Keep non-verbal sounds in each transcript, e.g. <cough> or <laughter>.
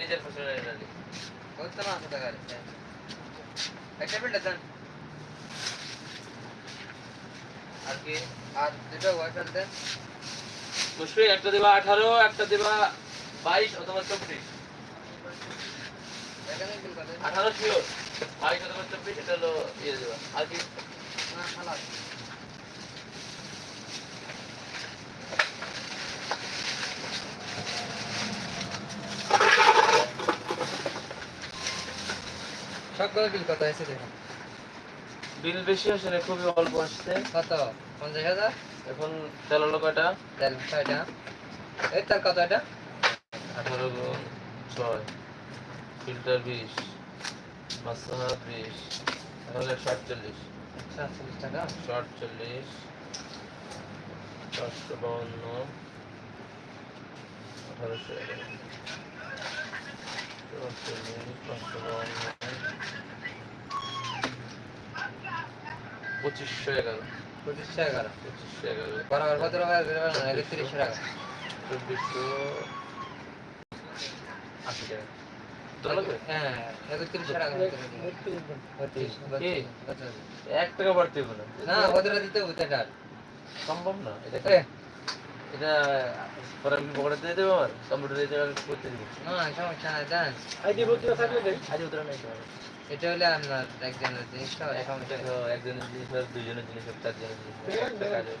নিজের ফসলের এটা একটা আর কি আর দুটো ওয়াইফাই একটা দিবা আঠারো, একটা দিবা বাইশ অথবা চব্বিশ। আঠারো শিওর, বাইশ অথবা চব্বিশ, এটা হলো ইয়ে দেবা। আর কি? না খালাস সবগুলো বিল কত হয়েছে দেখুন। বিল বেশি আসে না খুবই অল্প আসছে। কত? পঞ্চাশ হাজার? এখন তেল হলো কয়টা? তেল ছয়টা। এই তেল কত এটা? আঠারো গুণ ছয়। ফিল্টার বিশ। মাসাহা বিশ। তাহলে আটচল্লিশ। সাতচল্লিশ টাকা? আটচল্লিশ। চারশো বাউন্ন। আঠারোশো এগারো। পাঁচশো বাউন্ন। পঁচিশশো এগারো। পঁচিশশো এগারো। পঁচিশশো এগারো। বরাবর কত টাকা একত্রিশশো টাকা। চব্বিশশো আশি টাকা? হ্যাঁ। এক টাকা বাড়তে না। ওদের দিতে হবে সম্ভব না। এটা এটা পরে আমি পকেটে দিয়ে দেবো আমার কম্পিউটারে করতে দিব না সমস্যা নাই দেন। আইডি বলতে থাকলে দেখ আজ উত্তর নেই এটা হলে আপনার একজনের জিনিসটা এখন দেখো একজনের জিনিস হোক দুইজনের জিনিস হোক চারজনের জিনিস হোক একটা কাজ হোক।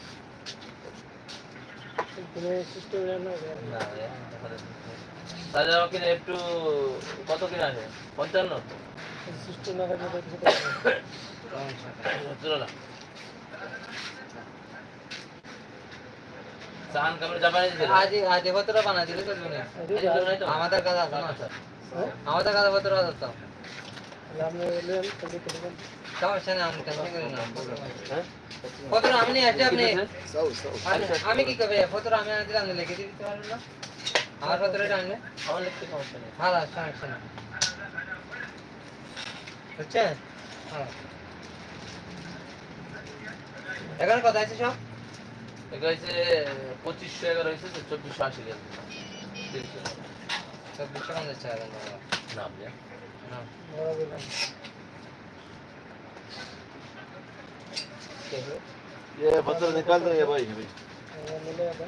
তাহলে আমাকে একটু কত কিনা আছে পঞ্চান্ন? না। আমাদের আছে না আমাদের কাছে পত্র আছে আমি কি করবে ফটোর আমি আনতে আমি লিখে দিতে পারব না আমার ফটোর এটা আনলে আমার লিখতে সমস্যা নেই ভালো সমস্যা এখন কথা আছে সব? এগুলো হচ্ছে পঁচিশশো এগারো হয়েছে চব্বিশশো আশি গেল চব্বিশশো পঞ্চাশ টাকা না আপনি না বড় দিলাম ये पत्र निकाल दो ये भाई भाई মিলে যাবে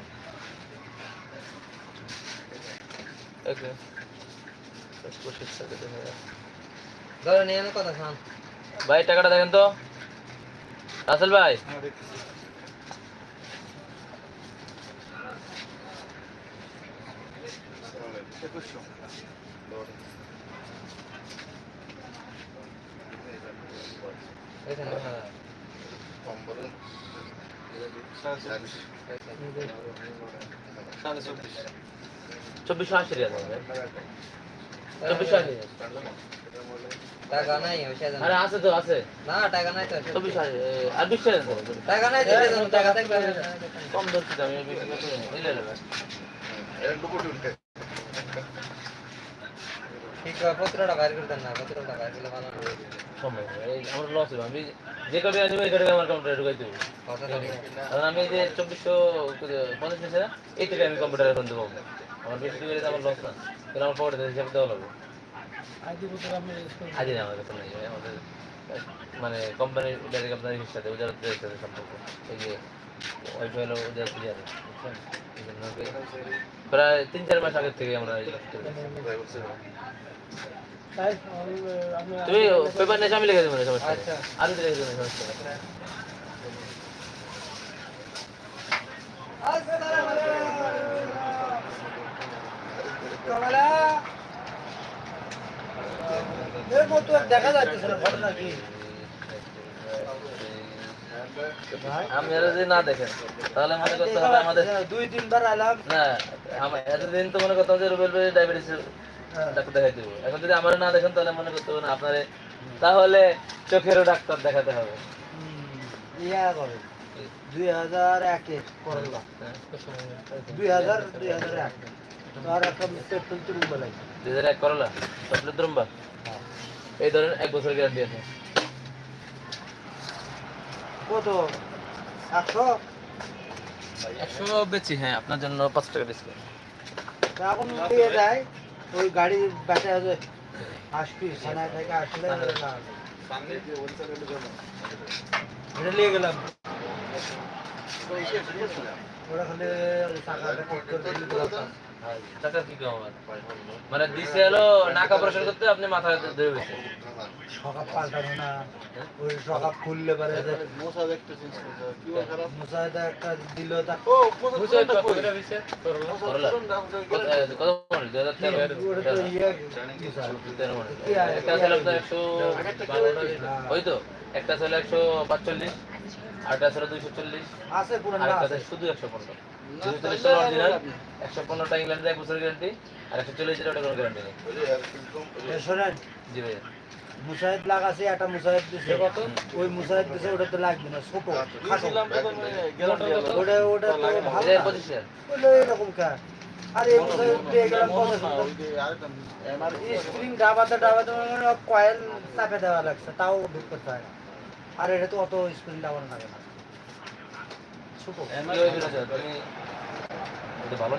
ওকে পঁচিশ টাকা দেখা যায়। ধরে নিয়ে আমি কথা শোন ভাই টাকাটা দেখেন তো রাসেল ভাই এখানে হ্যাঁ চব্বিশশো আশি টাকা চব্বিশশো আশি টাকা নাই আরে আছে তো আছে না টাকা নাই তো চব্বিশশো আশি আর বিশ টাকা নাই টাকা থাকবে কম ধরছি আমি। ঠিক পত্রটা বাইর করে দেন না পত্রটা বাইর করলে ভালো সম্ভব আমার লস হবে আমি যে কবে আনব এই কবে আমার কম্পিউটারে ঢুকাই দেবো। কারণ আমি যে চব্বিশশো পঞ্চাশ না এই থেকে আমি কম্পিউটারে এখন দেবো। আমার বেশি তো আমার লস না। তাহলে আমার পকেটে হিসাব দেওয়া লাগবে। করি আজই না আমার কাছে নেই। আমাদের মানে কোম্পানির ডাইরেক্ট আপনার সাথে ওদের সাথে সম্পর্ক। এই যে ওয়াইফাই হলো ওদের ক্লিয়ার প্রায় তিন চার মাস আগের থেকে আমরা তুমি পেপার নিয়ে আমি লিখে দেবো না সমস্যা। আচ্ছা। আর লিখে দেবো না সমস্যা দেখা যাচ্ছে ঘটনা কি যদি না দেখেন তাহলে মনে করতে হবে আমাদের দুই তিনবার আলাম না এতদিন তো মনে করতাম যে রুবেল ভাই ডায়াবেটিসের ডাক্তার দেখাই দেবো এখন যদি আমার না দেখেন তাহলে মনে করতে হবে না আপনারে তাহলে চোখেরও ডাক্তার দেখাতে হবে। ইয়া করে দুই হাজার একে হ্যাঁ। দুই হাজার দুই হাজার এক। আর একটা পেট্রোল তুলব লাগে দুই হাজার এক করলা? চকলেট দ্রম্বা এই ধরেন এক বছর গ্যারান্টি আছে। কত? একশো? একশো বেচি হ্যাঁ আপনার জন্য পাঁচ টাকা ডিসকাউন্ট এখন দিয়ে যায় ওই গাড়ি আছে আসবি থানায় থেকে আসলে এটা নিয়ে গেলাম। ওরা খালি। মানে দিছে হলো নাকা করতে আপনি মাথা ধরে গেছে পাল্টানো না ওই খুললে পারে মোসাদ একটা চেঞ্জ করতে কি মোসাদ একটা দিল তা ও মোসাদ ইয়ে, ইয়ে- ইয়ে একটা ওই তো একটা ছিল একশো আটটা ছিল 240 আছে পুরো না আছে। শুধু 115 একশো পনেরোটা ইংল্যান্ডের এক বছরের গ্যারান্টি আর একশো চল্লিশ ওটা কোনো গ্যারান্টি নেই। শোনেন জি ভাইয়া। মুসাইদ লাগাছে একটা মুসাইদ দিছে। কত? ওই মুসাইদ দিছে ওটা তো লাগবে না ছোট ওটা ওটা তো ভালো এরকম আর এই মুসাইদ দিয়ে গেলাম পঞ্চাশ স্প্রিং ডাবাতে ডাবাতে মানে কয়েল চাপে দেওয়া লাগছে তাও ঢুকতে আর এটা তো অত স্প্রিং ডাবানো লাগে না ছোট কি হয়েছিল স্যার? তুমি এটা ভালো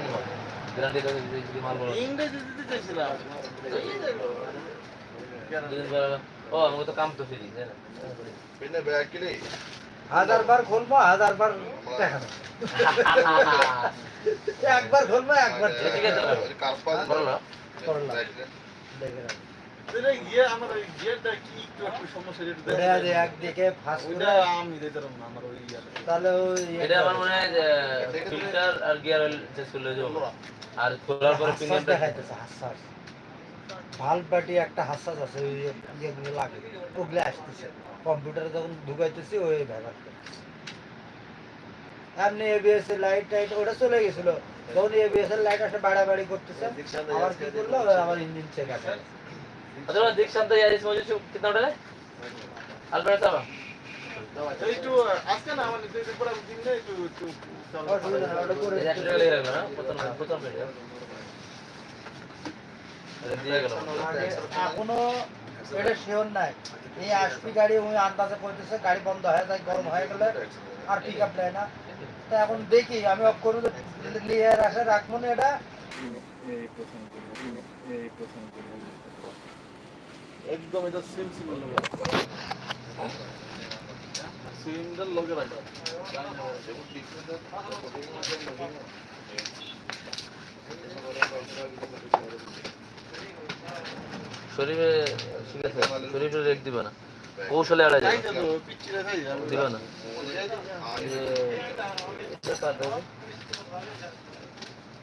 তো কাম তো ফিরি হাজার খুলবো হাজার বার <laughs> একবার খুলবো একবার ঠিক আছে আর হয়ে খোলার পরে একটা হাসাস আছে ওই ইয়েগুলো লাগে ওগুলো আসতেছে। কম্পিউটারে যখন ঢুকাইতেছি ওই ব্যাপার এমনি এবিএস এর লাইট টাইট ওটা চলে গেছিল। যখন এবিএস এর লাইট আসে বাড়াবাড়ি করতেছে। আবার কি করল? আবার ইঞ্জিন চেক আছে ಅದರ ದೀಕ್ಷಾಂತ ಯಾರಿ ಸಮಜ ಶು ಕಿತ್ನ ಹೊಡಲೆ ಅಲ್ಬೇಡ এখনও এটা নাই এই আসপি গাড়ি ওই আন্দাজে করতেছে গাড়ি বন্ধ হয়ে যায় গরম হয়ে গেলে আর পিক আপ নেয় না তা এখন দেখি আমি অফ করব নিয়ে রাখে রাখব না এটা একদম এটা সিম সিম লগে সিমটার লগে রাখা। শরীরে ঠিক আছে দিবা না। কৌশলে আড়া যাবে। দিবা না।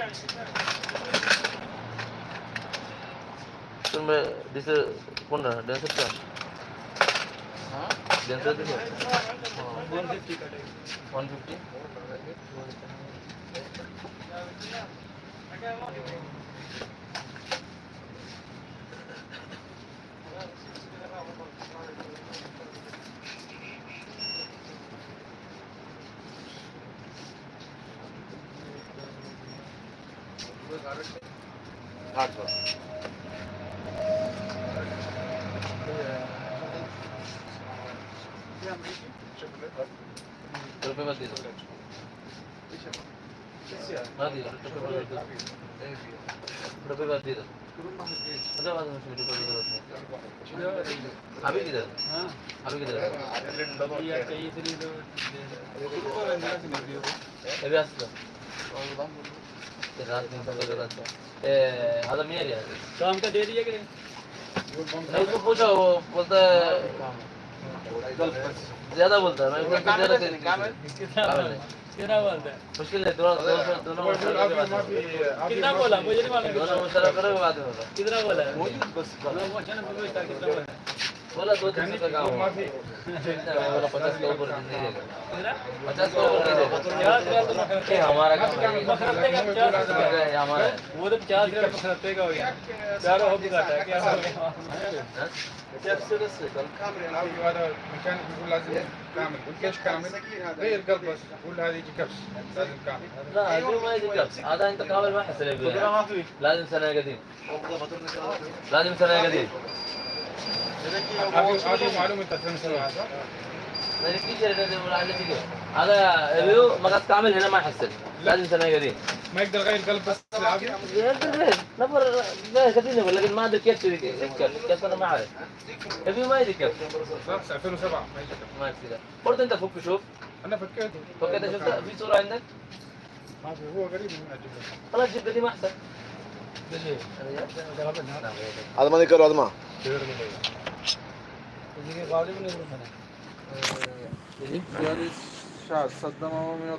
Sun di sa kuna dan sa tuan? Dan sa. दीजिए अभी किधर अभी किधर अभी আসলো रात में सब लोग अच्छा ए आधा मियाँ रिया काम का दे दिए कि नहीं नहीं उसको पूछो वो बोलता है ज्यादा बोलता है मैं बोलता हूँ ज्यादा नहीं काम है नहीं कितना बोलता है मुश्किल है दोनों दोनों दोनों मुश्किल है कितना बोला मुझे नहीं मालूम दोनों मुश्किल करोगे बात होगा कितना बोला है मैं वो अचानक बोलो इसका कितना बोला है बोला दो तीन सौ का काम होगा बोला पचास के ऊपर नहीं देगा कितना पचास के ऊपर नहीं देगा पचास हजार तो ये हमारा काम है बखरते का पचास हजार ये हमारा है वो तो पचास हजार बखरते का हो गया चारों हो बिगाटा है क्या हो गया हाँ? أبي هذا مكانك يقول لازم كامل والكاش كامل غير قلب بس قول هذه كبس لازم كامل لا هذا ما يجي كبس هذا انت كامل ما حصل لازم سنه قديم لازم سنه قديم هذا ريفيو ما استعمل هنا ما يحسن لازم سنه قديم ما يقدر يغير قلب بس العافيه نفر كثير نفر لكن ما ادري كيف كيف أنا ما عارف ريفيو ما يدري كيف 2007 ما يدري ما يذكر برضه انت فك شوف أنا فكيته فكيته شفت في صوره عندك؟ ما في هو قريب من الجبل خلاص جيب قديم احسن هذا ما ذكر هذا ما আদমানি করো আদমা এদিকে গাড়ি নিয়ে